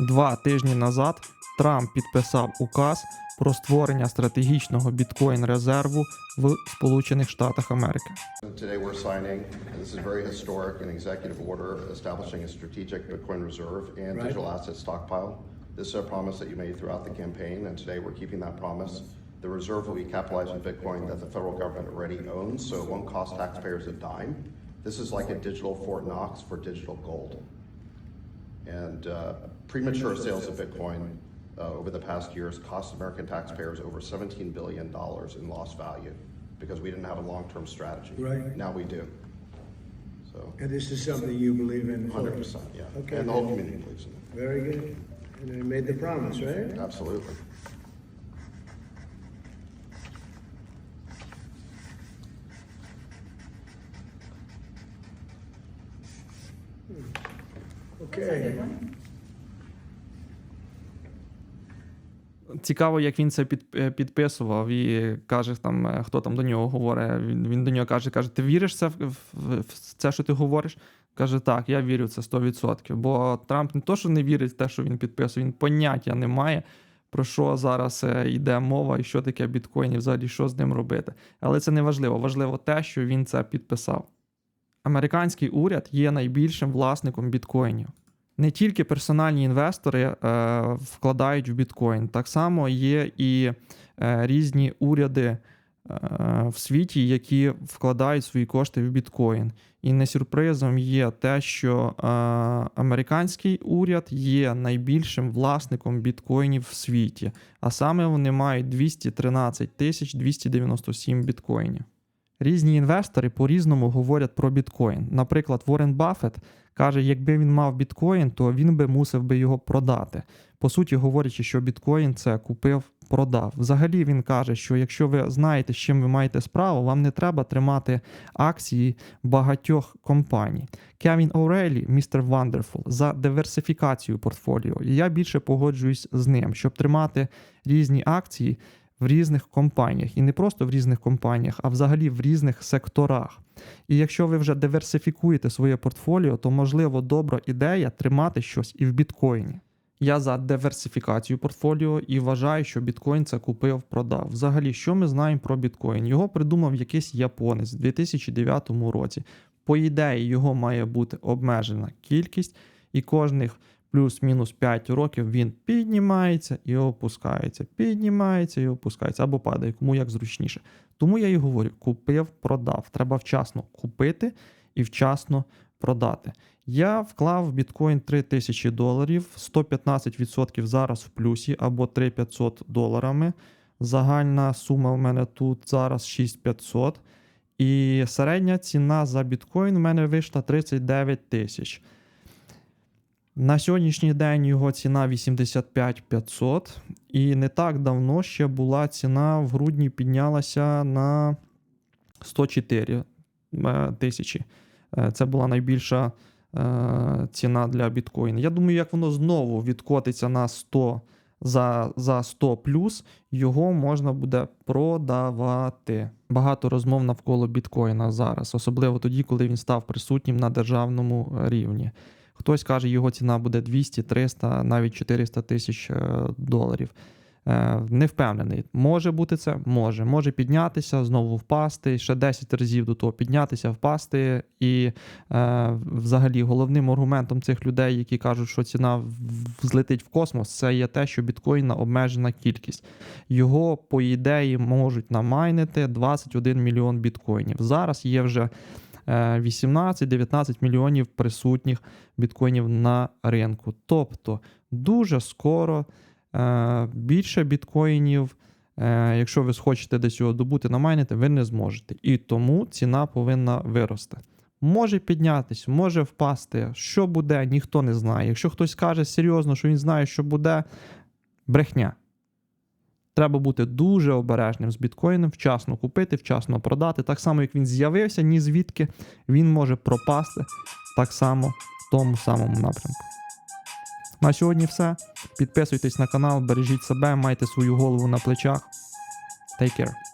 Два тижні назад Трамп підписав указ про створення стратегічного біткоін резерву в Сполучених Штатах Америки. Today we're signing, and this is very historic, an executive order establishing a strategic Bitcoin reserve and Right. digital asset stockpile. This is a promise that you made throughout the campaign, and today we're keeping that promise. The reserve will be capitalized in Bitcoin that the federal government already owns, so it won't cost taxpayers a dime. This is like a digital Fort Knox for digital gold. And uh, premature sales of Bitcoin uh, over the past years cost American taxpayers over $17 billion in lost value because we didn't have a long-term strategy. Right. Now we do. So, And this is something you believe in? fully? 100%, yeah. Okay. And the whole community believes in it. Very good. And they made the promise, right? Absolutely. Okay. Цікаво, як він це під, е, підписував і каже, там, е, хто там до нього говорить. Він, він до нього каже: каже: Ти віриш це в, в, в це, що ти говориш? Каже, так, я вірю в це 100%. Бо Трамп не то, що не вірить в те, що він підписує, він поняття не має, про що зараз е, йде мова і що таке біткоін, і взагалі що з ним робити. Але це не важливо. Важливо те, що він це підписав. Американський уряд є найбільшим власником біткоїнів. Не тільки персональні інвестори е, вкладають в біткоін, так само є і е, різні уряди е, в світі, які вкладають свої кошти в біткоін. І не сюрпризом є те, що е, американський уряд є найбільшим власником біткоїнів в світі, а саме вони мають 213 тисяч 297 біткоїнів. Різні інвестори по-різному говорять про біткоін. Наприклад, Уоррен Баффет каже, якби він мав біткоін, то він би мусив би його продати. По суті, говорячи, що біткоін це купив, продав. Взагалі він каже, що якщо ви знаєте, з чим ви маєте справу, вам не треба тримати акції багатьох компаній. Кевін О'Рейлі, містер Вандерфул, за диверсифікацію портфоліо. І я більше погоджуюсь з ним, щоб тримати різні акції в різних компаніях, і не просто в різних компаніях, а взагалі в різних секторах. І якщо ви вже диверсифікуєте своє портфоліо, то можливо добра ідея тримати щось і в біткоїні. Я за диверсифікацію портфоліо і вважаю, що біткоін це купив, продав. Взагалі, що ми знаємо про біткоін? Його придумав якийсь японець у 2009 році. По ідеї, його має бути обмежена кількість, і кожних плюс-мінус 5 років він піднімається і опускається, піднімається і опускається, або падає, кому як зручніше. Тому я і говорю: купив, продав. Треба вчасно купити і вчасно продати. Я вклав в біткоін 3000 доларів, 115% зараз в плюсі або 3500 доларами. Загальна сума в мене тут зараз 6500. І середня ціна за біткоін в мене вийшла 39 тисяч. На сьогоднішній день його ціна 85 500. І не так давно ще була ціна в грудні піднялася на 104 е, тисячі. Е, Це була найбільша е, ціна для біткоїна. Я думаю, як воно знову відкотиться на 100 за, за 100 плюс, його можна буде продавати. Багато розмов навколо біткоїна зараз, особливо тоді, коли він став присутнім на державному рівні. Хтось каже, його ціна буде 200, 300, навіть 400 тисяч е, доларів. Е, Не впевнений. Може бути це? Може. Може піднятися, знову впасти, ще 10 разів до того піднятися, впасти. І е, взагалі головним аргументом цих людей, які кажуть, що ціна взлетить в космос, це є те, що біткоїна обмежена кількість. Його, по ідеї, можуть намайнити 21 мільйон біткоїнів. Зараз є вже 18-19 мільйонів присутніх біткоїнів на ринку. Тобто дуже скоро е, більше біткоїнів, е, якщо ви схочете десь його добути, намайнити, ви не зможете. І тому ціна повинна вирости. Може піднятись, може впасти. Що буде, ніхто не знає. Якщо хтось каже серйозно, що він знає, що буде, брехня. Треба бути дуже обережним з біткоїном, вчасно купити, вчасно продати. Так само, як він з'явився, ні звідки він може пропасти так само в тому самому напрямку. На сьогодні все. Підписуйтесь на канал, бережіть себе, майте свою голову на плечах. Take care.